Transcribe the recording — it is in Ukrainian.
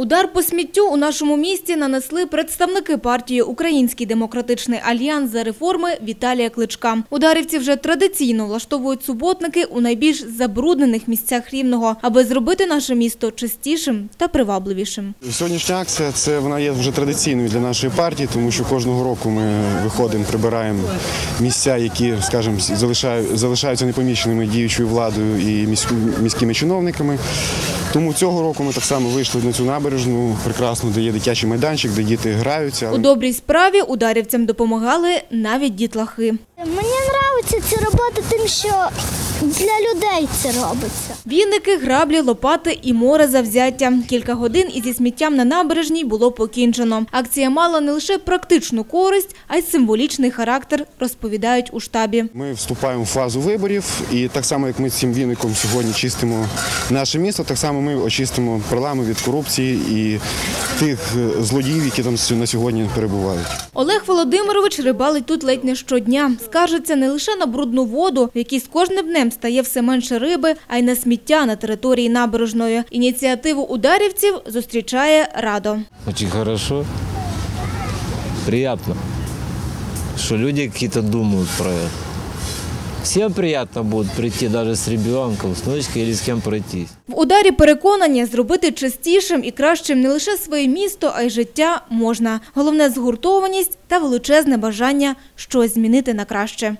Удар по сміттю у нашому місті нанесли представники партії Український демократичний альянс за реформи Віталія Кличка. Ударівці вже традиційно влаштовують суботники у найбільш забруднених місцях рівного, аби зробити наше місто чистішим та привабливішим. Сьогоднішня акція це вона є вже традиційною для нашої партії, тому що кожного року ми виходимо, прибираємо місця, які, скажімо, залишають, залишаються непоміченими діючою владою і міськими чиновниками. Тому цього року ми так само вийшли на цю набережну прекрасно, де є дитячий майданчик, де діти граються. У добрій справі ударівцям допомагали навіть дітлахи. Мені подобається ці роботи тим, що для людей це робиться. Віники, граблі, лопати і море завзяття. Кілька годин і зі сміттям на набережній було покінчено. Акція мала не лише практичну користь, а й символічний характер, розповідають у штабі. Ми вступаємо в фазу виборів, і так само, як ми цим віником сьогодні чистимо наше місто, так само ми очистимо парламент від корупції і тих е, злодіїв, які там на сьогодні перебувають. Олег Володимирович рибалить тут ледь не щодня. Скаржиться не лише на брудну воду, в якій з кожним днем стає все менше риби, а й на сміття на території набережної. Ініціативу ударівців зустрічає радо. Очень хорошо. Приятно, что люди какие-то думают про это. Всем приятно будет прийти даже с ребенком, с внучкой или с кем пройтись. В ударі переконання зробити чистішим і кращим не лише своє місто, а й життя можна. Головне згуртованість та величезне бажання щось змінити на краще.